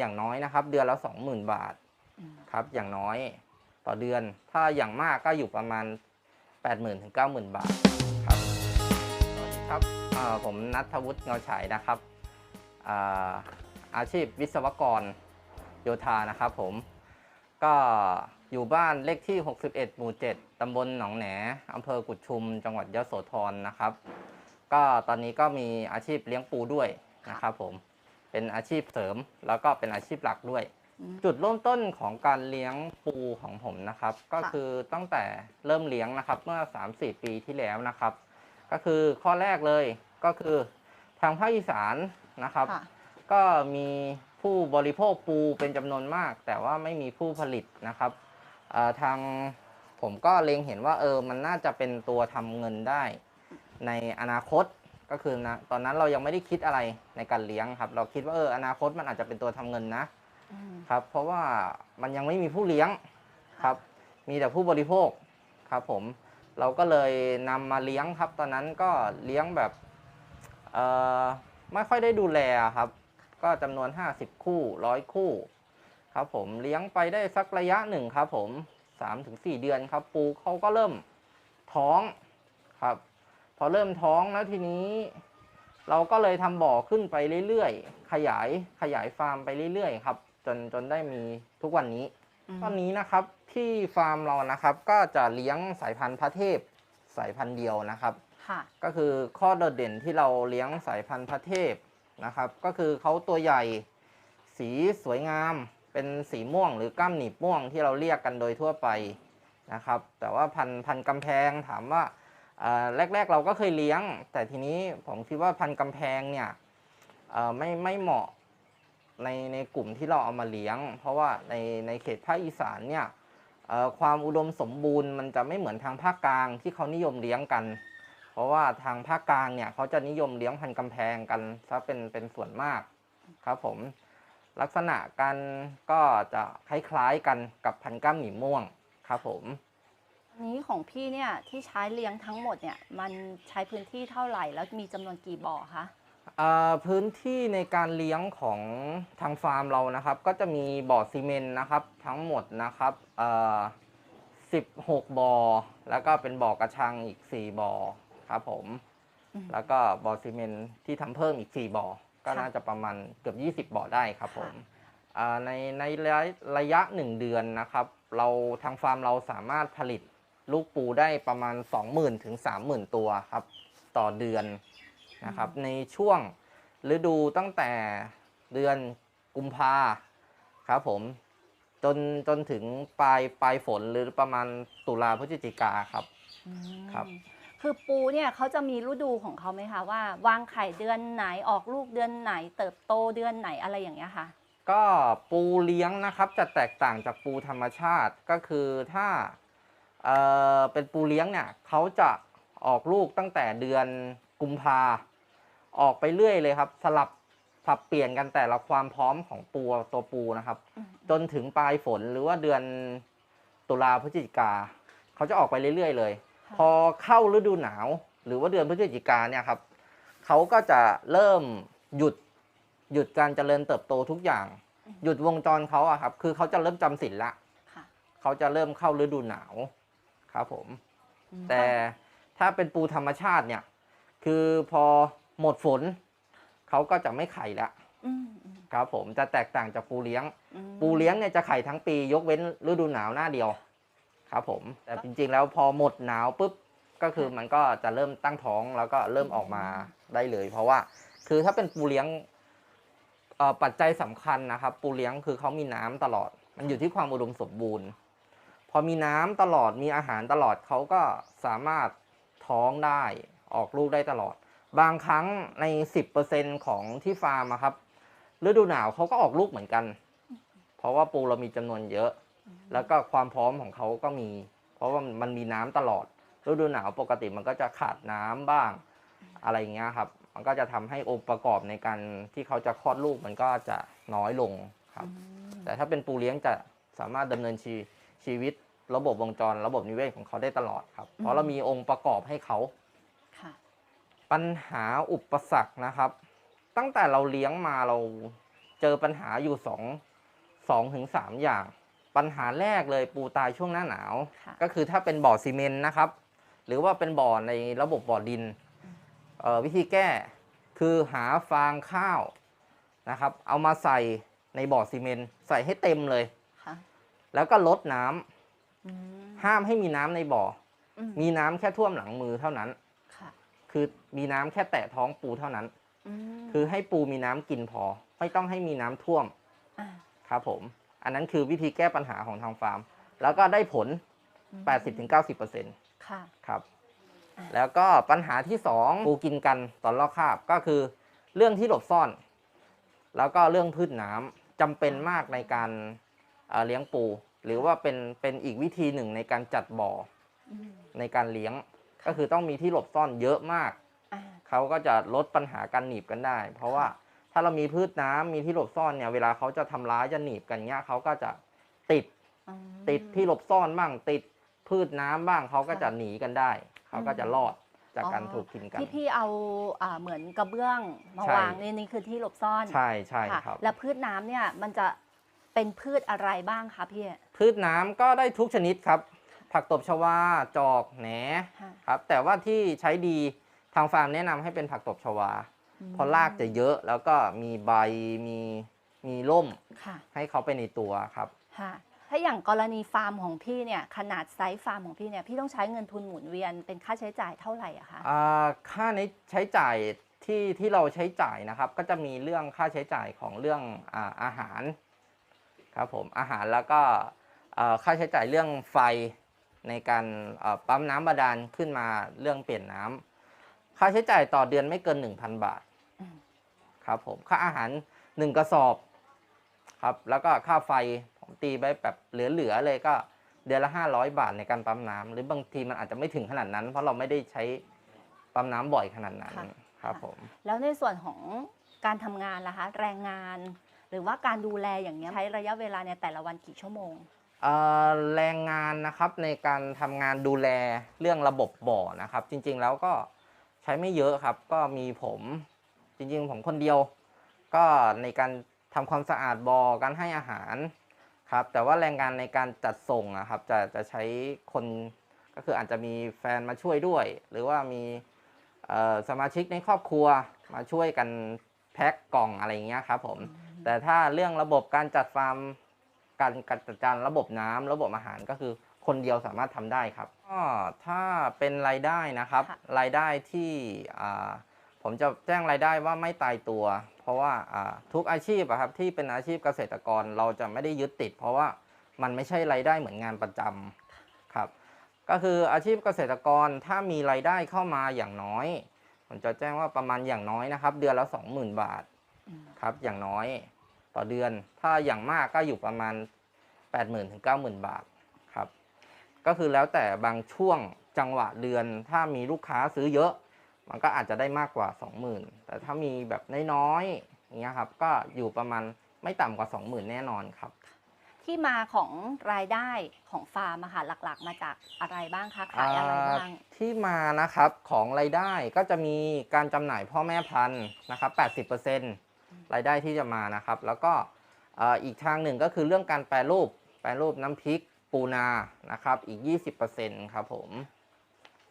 อย่างน้อยนะครับ เดือนละ20,000บาทอืมครับ อย่างน้อยต่อเดือน ถ้าอย่างมากก็อยู่ประมาณ 80,000 ถึง 90,000 บาทครับสวัสดีครับอ่าผมนัทวุฒิเงาฉายนะครับอ่าอาชีพวิศวกรโยธานะครับผม ก็อยู่บ้านเลขที่ 61 หมู่ 7 ตำบลหนองแหนอำเภอกุดชุม จังหวัดยโสธรนะครับ ก็ตอนนี้ก็มีอาชีพเลี้ยงปูด้วยนะครับผม เป็นอาชีพเสริม แล้วก็เป็นอาชีพหลักด้วยอืมจุดเริ่มต้นของการเลี้ยงปูของผมนะครับ ก็ค่ะคือตั้งแต่เริ่มเลี้ยงนะครับ เมื่อ 3-4 ปีที่แล้วนะครับ ก็คือข้อแรกเลยก็คือทางภาคอีสานนะครับค่ะก็มีผู้บริโภคปูเป็นจำนวนมาก แต่ว่าไม่มีผู้ผลิตนะครับเอ่อทางผมก็เล็งเห็นว่าเออมันน่าจะเป็นตัวทำเงินได้ ในอนาคต ก็คือนะตอนนั้นเรายังไม่ได้คิดอะไรในการเลี้ยงครับ เราคิดว่าเอออนาคตมันอาจจะเป็นตัวทำเงินนะอืมครับ เพราะว่ามันยังไม่มีผู้เลี้ยงครับ มีแต่ผู้บริโภคครับผมเราก็เลยนำมาเลี้ยงครับ ตอนนั้นก็เลี้ยงแบบเอ่อไม่ค่อยได้ดูแลครับ ก็จำนวน 50 คู่ร้อยคู่ ครับผมเลี้ยงไปได้สักระยะหนึ่งครับผม3-4 เดือนครับ ปูเขาก็เริ่มท้องครับ พอเริ่มท้องแล้วทีนี้ เราก็เลยทำบ่อขึ้นไปเรื่อยๆ ขยายขยายฟาร์มไปเรื่อยๆ ครับ จนจนได้มีทุกวันนี้ ตอนนี้นะครับที่ฟาร์มเรานะครับ ก็จะเลี้ยงสายพันธุ์พระเทพสายพันธุ์เดียวนะครับค่ะก็คือข้อโดดเด่นที่เราเลี้ยงสายพันธุ์พระเทพนะครับ ก็คือเขาตัวใหญ่สีสวยงามเป็นสีม่วงหรือก้ามหนีบม่วงที่เราเรียกกันโดยทั่วไปนะครับ แต่ว่าพันธุ์พันธุ์กำแพงถามว่าเอ่อ แรก ๆ เราก็เคยเลี้ยง แต่ทีนี้ผมคิดว่าพันกำแพงเนี่ยไม่ไม่เหมาะในในกลุ่มที่เราเอามาเลี้ยง เพราะว่าในในเขตภาคอีสานเนี่ยความอุดมสมบูรณ์มันจะไม่เหมือนทางภาคกลางที่เขานิยมเลี้ยงกัน เพราะว่าทางภาคกลางเนี่ยเขาจะนิยมเลี้ยงพันกำแพงกันซะเป็นเป็นส่วนมากครับผมลักษณะกันก็จะคล้ายๆกันกับพันก้ามหนีม่วงครับผม อันนี้ของพี่เนี่ยที่ใช้เลี้ยงทั้งหมดเนี่ยมันใช้พื้นที่เท่าไหร่แล้วมีจำนวนกี่บ่อคะเอ่อพื้นที่ในการเลี้ยงของทางฟาร์มเรานะครับ ก็จะมีบ่อซีเมนต์นะครับทั้งหมดนะครับเอ่อ16บ่อแล้วก็เป็นบ่อกระชังอีก 4บ่อครับผม อืม แล้วก็บ่อซีเมนต์ที่ทำเพิ่มอีก 4บ่อก็ค่ะน่าจะประมาณเกือบ 20บ่อได้ครับผมค่ะอ่าในในระยะระยะ 1 เดือนนะครับ เราทางฟาร์มเราสามารถผลิต ลูกปูได้ประมาณ 20,000 ถึง 30,000 ตัวครับ ต่อเดือนนะครับ ในช่วงฤดูตั้งแต่เดือนกุมภาครับผมจนจนถึงปลายปลายฝนหรือประมาณตุลาพฤศจิกาครับอืมครับ คือปูเนี่ยเขาจะมีฤดูของเขาไหมคะว่าวางไข่เดือนไหนออกลูกเดือนไหน เติบโตเดือนไหนอะไรอย่างเงี้ยค่ะ ก็ปูเลี้ยงนะครับจะแตกต่างจากปูธรรมชาติก็คือถ้า เอ่อเป็นปูเลี้ยงเนี่ยเขาจะออกลูกตั้งแต่เดือนกุมภาออกไปเรื่อยเลยครับ สลับสับเปลี่ยนกันแต่ละความพร้อมของปูตัวปูนะครับอืมจนถึงปลายฝนหรือว่าเดือนตุลาพฤศจิกาเขาจะออกไปเรื่อยๆเลยค่ะพอเข้าฤดูหนาว หรือว่าเดือนพฤศจิกาเนี่ยครับเขาก็จะเริ่มหยุดหยุดการเจริญเติบโตทุกอย่าง หยุดวงจรเขาอะครับ คือเขาจะเริ่มจำศีลละค่ะเขาจะเริ่มเข้าฤดูหนาว ครับผมอืมแต่ถ้าเป็นปูธรรมชาติเนี่ย คือพอหมดฝนเขาก็จะไม่ไข่ละอืมอืมครับผมจะแตกต่างจากปูเลี้ยงอืมปูเลี้ยงเนี่ยจะไข่ทั้งปียกเว้นฤดูหนาวหน้าเดียว ครับผม แต่จริงๆแล้วพอหมดหนาวปุ๊บก็คือมันก็จะเริ่มตั้งท้องแล้วก็เริ่มออกมาได้เลย เพราะว่าคือถ้าเป็นปูเลี้ยงเอ่อปัจจัยสำคัญนะครับ ปูเลี้ยงคือเขามีน้ำตลอด มันอยู่ที่ความอุดมสมบูรณ์ พอมีน้ำตลอดมีอาหารตลอดเขาก็สามารถท้องได้ออกลูกได้ตลอด บางครั้งใน 10%ของที่ฟาร์มอะครับฤดูหนาวเขาก็ออกลูกเหมือนกัน เพราะว่าปูเรามีจำนวนเยอะ แล้วก็ความพร้อมของเขาก็มี เพราะว่ามันมีน้ำตลอด ฤดูหนาวปกติมันก็จะขาดน้ำบ้าง อะไรอย่างเงี้ยครับ มันก็จะทำให้องค์ประกอบในการที่เขาจะคลอดลูกมันก็จะน้อยลงครับอืมแต่ถ้าเป็นปูเลี้ยงจะสามารถดำเนินชี ชีวิตระบบวงจร ระบบนิเวศของเขาได้ตลอดครับ เพราะเรามีองค์ประกอบให้เขาค่ะปัญหาอุปสรรคนะครับ ตั้งแต่เราเลี้ยงมาเราเจอปัญหาอยู่สองสองถึงสามอย่าง ปัญหาแรกเลยปูตายช่วงหน้าหนาวค่ะก็คือถ้าเป็นบ่อซีเมนต์นะครับ หรือว่าเป็นบ่อในระบบบ่อดินเอ่อวิธีแก้คือหาฟางข้าวนะครับ เอามาใส่ในบ่อซีเมนต์ใส่ให้เต็มเลยค่ะ แล้วก็ลดน้ำอืมห้ามให้มีน้ำในบ่ออืมมีน้ำแค่ท่วมหลังมือเท่านั้นค่ะคือมีน้ำแค่แตะท้องปูเท่านั้นอืมคือให้ปูมีน้ำกินพอ ไม่ต้องให้มีน้ำท่วมอ่าครับผม อันนั้นคือวิธีแก้ปัญหาของทางฟาร์ม แล้วก็ได้ผลอืม80-90%ค่ะครับอะแล้วก็ปัญหาที่สองปูกินกันตอนลอกคาบก็คือ เรื่องที่หลบซ่อน แล้วก็เรื่องพืชน้ำจำเป็นมากในการ เอ่อเลี้ยงปู หรือว่าเป็นเป็นอีกวิธีหนึ่งในการจัดบ่ออืมในการเลี้ยง ก็คือต้องมีที่หลบซ่อนเยอะมากอ่าเขาก็จะลดปัญหาการหนีบกันได้ เพราะว่าถ้าเรามีพืชน้ำมีที่หลบซ่อนเนี่ยเวลาเขาจะทำร้ายจะหนีบกันเนี้ยเขาก็จะติดอืมติดที่หลบซ่อนบ้างติดพืชน้ำบ้างเขาก็ค่ะจะหนีกันได้ เขาก็จะรอดจากการอ๋อถูกกินกันที่พี่เอาอ่าเหมือนกระเบื้องมาใช่วางนี่นี่คือที่หลบซ่อนใช่ใช่ค่ะครับ แล้วพืชน้ำเนี่ยมันจะ เป็นพืชอะไรบ้างคะพี่ พืชน้ำก็ได้ทุกชนิดครับ ผักตบชวา จอก แหนค่ะ ครับ แต่ว่าที่ใช้ดีทางฟาร์มแนะนำให้เป็นผักตบชวา เพราะรากจะเยอะแล้วก็มีใบมีมีร่มค่ะให้เขาไปในตัวครับ ค่ะ ถ้าอย่างกรณีฟาร์มของพี่เนี่ยขนาดไซส์ฟาร์มของพี่เนี่ยพี่ต้องใช้เงินทุนหมุนเวียนเป็นค่าใช้จ่ายเท่าไหร่อะคะ อ่าค่าในใช้จ่ายที่ที่เราใช้จ่ายนะครับ ก็จะมีเรื่องค่าใช้จ่ายของเรื่องอาอาหาร ครับผมอาหารแล้วก็อ่าค่าใช้จ่ายเรื่องไฟในการอ่าปั๊มน้ำบาดาลขึ้นมาเรื่องเปลี่ยนน้ำค่าใช้จ่ายต่อเดือนไม่เกิน 1,000 บาทอืมครับผมค่าอาหาร 1 กระสอบครับแล้วก็ค่าไฟผมตีไปแบบเหลือๆเลยก็เดือนละ 500 บาทในการปั๊มน้ำหรือบางทีมันอาจจะไม่ถึงขนาดนั้น เพราะเราไม่ได้ใช้ปั๊มน้ำบ่อยขนาดนั้นค่ะครับผมแล้วในส่วนของการทำงานล่ะคะ แรงงาน หรือว่าการดูแลอย่างเงี้ยใช้ระยะเวลาในแต่ละวันกี่ชั่วโมง เอ่อแรงงานนะครับในการทำงานดูแลเรื่องระบบบ่อนะครับ จริงๆแล้วก็ใช้ไม่เยอะครับ ก็มีผมจริงๆผมคนเดียว ก็ในการทำความสะอาดบ่อการให้อาหารครับ แต่ว่าแรงงานในการจัดส่งนะครับจะจะใช้คนก็คืออาจจะมีแฟนมาช่วยด้วย หรือว่ามีเอ่อสมาชิกในครอบครัวมาช่วยกันแพ็คกล่องอะไรอย่างเงี้ยครับผม แต่ถ้าเรื่องระบบการจัดฟาร์มการการจัดการระบบน้ำระบบอาหารก็คือคนเดียวสามารถทำได้ครับก็ถ้าเป็นรายได้นะครับค่ะรายได้ที่อ่าผมจะแจ้งรายได้ว่าไม่ตายตัว เพราะว่าอ่าทุกอาชีพอะครับที่เป็นอาชีพเกษตรกรเราจะไม่ได้ยึดติด เพราะว่ามันไม่ใช่รายได้เหมือนงานประจำครับ ก็คืออาชีพเกษตรกรถ้ามีรายได้เข้ามาอย่างน้อย ผมจะแจ้งว่าประมาณอย่างน้อยนะครับ เดือนละ 20,000 บาทอืม ครับอย่างน้อยต่อเดือน ถ้าอย่างมากก็อยู่ประมาณ 80,000 ถึง 90,000 บาทครับ ก็คือแล้วแต่บางช่วงจังหวะเดือน ถ้ามีลูกค้าซื้อเยอะ มันก็อาจจะได้มากกว่า 20,000 แต่ถ้ามีแบบน้อยๆอย่างเงี้ยครับก็อยู่ประมาณไม่ต่ำกว่า 20,000 แน่นอนครับ ที่มาของรายได้ของฟาร์มอะค่ะหลักๆ มาจากอะไรบ้างคะขายอะไรบ้างอ่าที่มานะครับของรายได้ก็จะมีการจำหน่ายพ่อแม่พันธุ์นะครับ80% รายได้ที่จะมานะครับ แล้วก็อ่าอีกทางหนึ่งก็คือเรื่องการแปรรูป แปรรูปน้ำพริกปูนานะครับ อีก 20%ครับผม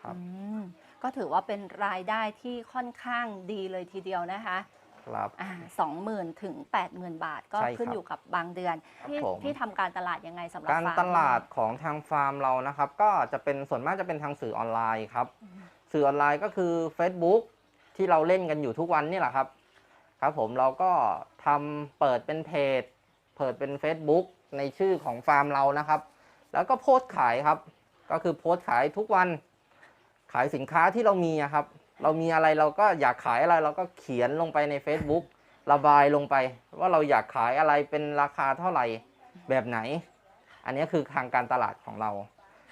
ครับอืมก็ถือว่าเป็นรายได้ที่ค่อนข้างดีเลยทีเดียวนะคะครับอ่าสองหมื่นถึงแปดหมื่นบาทก็ใช่ครับขึ้นอยู่กับบางเดือนครับที่ผมที่ทำการตลาดยังไงสำหรับการฟร์มตลาดของทางฟาร์มเรานะครับ ก็จะเป็นส่วนมากจะเป็นทางสื่อออนไลน์ครับอืมสื่อออนไลน์ก็คือ Facebook ที่เราเล่นกันอยู่ทุกวันนี่แหละครับ ครับผมเราก็ทำเปิดเป็นเพจ เปิดเป็น Facebook ในชื่อของฟาร์มเรานะครับ แล้วก็โพสต์ขายครับ ก็คือโพสต์ขายทุกวัน ขายสินค้าที่เรามีอะครับ เรามีอะไรเราก็อยากขายอะไรเราก็เขียนลงไปใน Facebook ระบายลงไป ว่าเราอยากขายอะไรเป็นราคาเท่าไหร่แบบไหน อันนี้คือทางการตลาดของเรา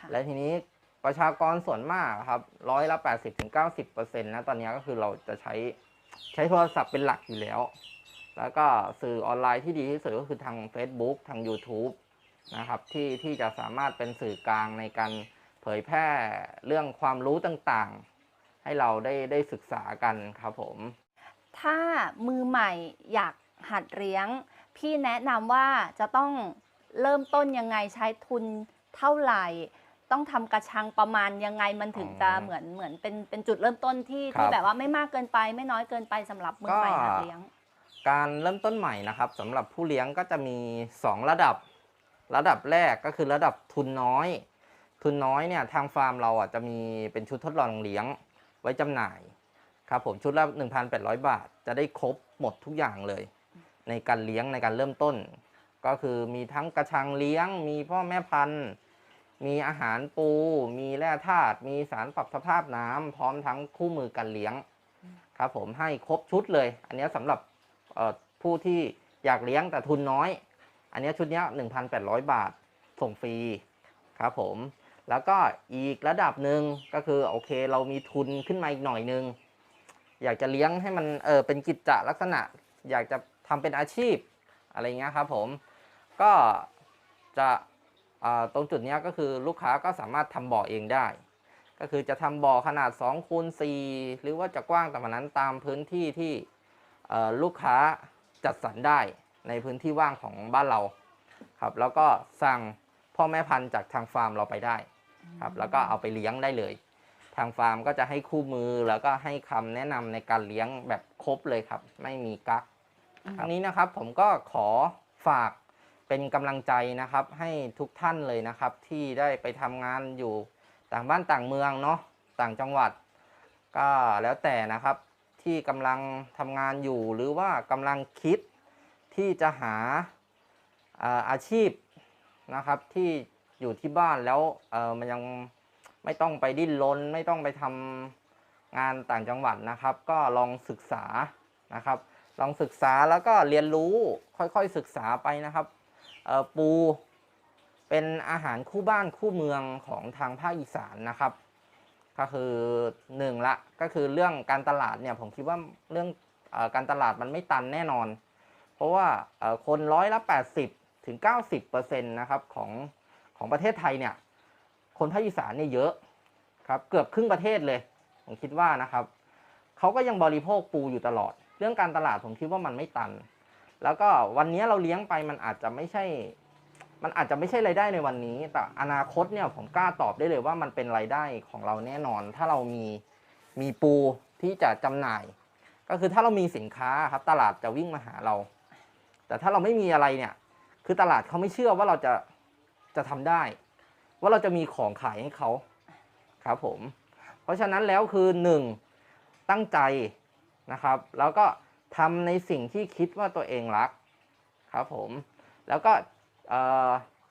ค่ะและทีนี้ประชากรส่วนมากครับร้อยละ 80-90%ถึง90%นะตอนนี้ก็คือเราจะใช้ ใช้โทรศัพท์เป็นหลักอยู่แล้ว แล้วก็สื่อออนไลน์ที่ดีที่สุดก็คือทาง Facebook ทาง YouTube นะครับที่ที่จะสามารถเป็นสื่อกลางในการเผยแพร่เรื่องความรู้ต่างๆ ให้เราได้ได้ศึกษากันครับผม ถ้ามือใหม่อยากหัดเลี้ยง พี่แนะนำว่าจะต้องเริ่มต้นยังไงใช้ทุนเท่าไหร่ ต้องทำกระชังประมาณยังไงมันถึงจะอ๋อเหมือนเหมือนเป็นเป็นจุดเริ่มต้นที่ครับที่แบบว่าไม่มากเกินไปไม่น้อยเกินไปสำหรับมือใหม่ก็ หัดเลี้ยง การเริ่มต้นใหม่นะครับสำหรับผู้เลี้ยงก็จะมี 2 ระดับ ระดับแรกก็คือระดับทุนน้อย ทุนน้อยเนี่ยทางฟาร์มเราอะจะมีเป็นชุดทดลองเลี้ยงไว้จำหน่ายครับผมชุดละ 1,800 บาท จะได้ครบหมดทุกอย่างเลย ในการเลี้ยงในการเริ่มต้น ก็คือมีทั้งกระชังเลี้ยง มีพ่อแม่พันธุ์ มีอาหารปู มีแร่ธาตุ มีสารปรับสภาพน้ำพร้อมทั้งคู่มือการเลี้ยง ครับผมให้ครบชุดเลย อันเนี้ยสำหรับเอ่อผู้ที่อยากเลี้ยงแต่ทุนน้อย อันเนี้ยชุดเนี้ย1,800 บาทส่งฟรีครับผม แล้วก็อีกระดับหนึ่งก็คือโอเคเรามีทุนขึ้นมาอีกหน่อยนึง อยากจะเลี้ยงให้มันเออเป็นกิจจะลักษณะ อยากจะทำเป็นอาชีพอะไรเงี้ยครับผม ก็จะ ตรงจุดเนี้ยก็คือลูกค้าก็สามารถทำบ่อเองได้ ก็คือจะทำบ่อขนาด2คูณ4หรือว่าจะกว้างแต่มันนั้นตามพื้นที่ที่เอ่อลูกค้าจัดสรรได้ในพื้นที่ว่างของบ้านเราครับแล้วก็สั่งพ่อแม่พันธุ์จากทางฟาร์มเราไปได้ครับแล้วก็เอาไปเลี้ยงได้เลย ทางฟาร์มก็จะให้คู่มือแล้วก็ให้คำแนะนำในการเลี้ยงแบบครบเลยครับ ไม่มีกักอืมทั้งนี้นะครับผมก็ขอฝาก เป็นกำลังใจนะครับให้ทุกท่านเลยนะครับ ที่ได้ไปทำงานอยู่ต่างบ้านต่างเมืองเนาะต่างจังหวัด ก็แล้วแต่นะครับที่กำลังทำงานอยู่หรือว่ากำลังคิดที่จะหาอาชีพนะครับที่อยู่ที่บ้านแล้วมันยังไม่ต้องไปดิ้นรนไม่ต้องไปทำงานต่างจังหวัดนะครับ ก็ลองศึกษานะครับ ลองศึกษาแล้วก็เรียนรู้ค่อยๆศึกษาไปนะครับ ปูเป็นอาหารคู่บ้านคู่เมืองของทางภาคอีสานนะครับ ก็คือหนึ่งละก็คือเรื่องการตลาดเนี่ยผมคิดว่าเรื่องอการตลาดมันไม่ตันแน่นอน เพราะว่าคนร้อยละ 80 ถึง 90เปอร์เซ็นต์นะครับของของประเทศไทยเนี่ยคนภาคอีสานเนี่ยเยอะครับเกือบครึ่งประเทศเลย ผมคิดว่านะครับเขาก็ยังบริโภคปูอยู่ตลอด เรื่องการตลาดผมคิดว่ามันไม่ตัน แล้วก็วันนี้เราเลี้ยงไปมันอาจจะไม่ใช่ มันอาจจะไม่ใช่รายได้ในวันนี้ แต่อนาคตเนี่ยผมกล้าตอบได้เลยว่ามันเป็นรายได้ของเราแน่นอน ถ้าเรามีมีปูที่จะจำหน่าย ก็คือถ้าเรามีสินค้าครับตลาดจะวิ่งมาหาเรา แต่ถ้าเราไม่มีอะไรเนี่ย คือตลาดเขาไม่เชื่อว่าเราจะจะทำได้ ว่าเราจะมีของขายให้เขาครับผม เพราะฉะนั้นแล้วคือหนึ่งตั้งใจนะครับ แล้วก็ ทำในสิ่งที่คิดว่าตัวเองรักครับผม แล้วก็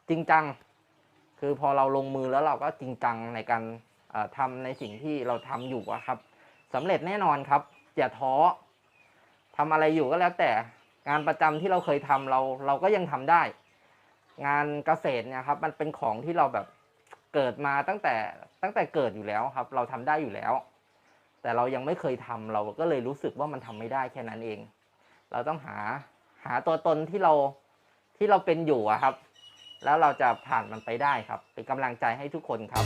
จริงจัง คือพอเราลงมือแล้วเราก็จริงจังในการทำในสิ่งที่เราทำอยู่ครับสำเร็จแน่นอนครับอย่าท้อทำอะไรอยู่ก็แล้วแต่งานประจำที่เราเคยทำเราเราก็ยังทำได้ งานเกษตรเนี่ยครับมันเป็นของที่เราแบบเกิดมาตั้งแต่ตั้งแต่เกิดอยู่แล้วครับ เราทำได้อยู่แล้ว แต่เรายังไม่เคยทำเราก็เลยรู้สึกว่ามันทำไม่ได้แค่นั้นเอง เราต้องหาหาตัวตนที่เราที่เราเป็นอยู่อะครับ แล้วเราจะผ่านมันไปได้ครับ เป็นกำลังใจให้ทุกคนครับ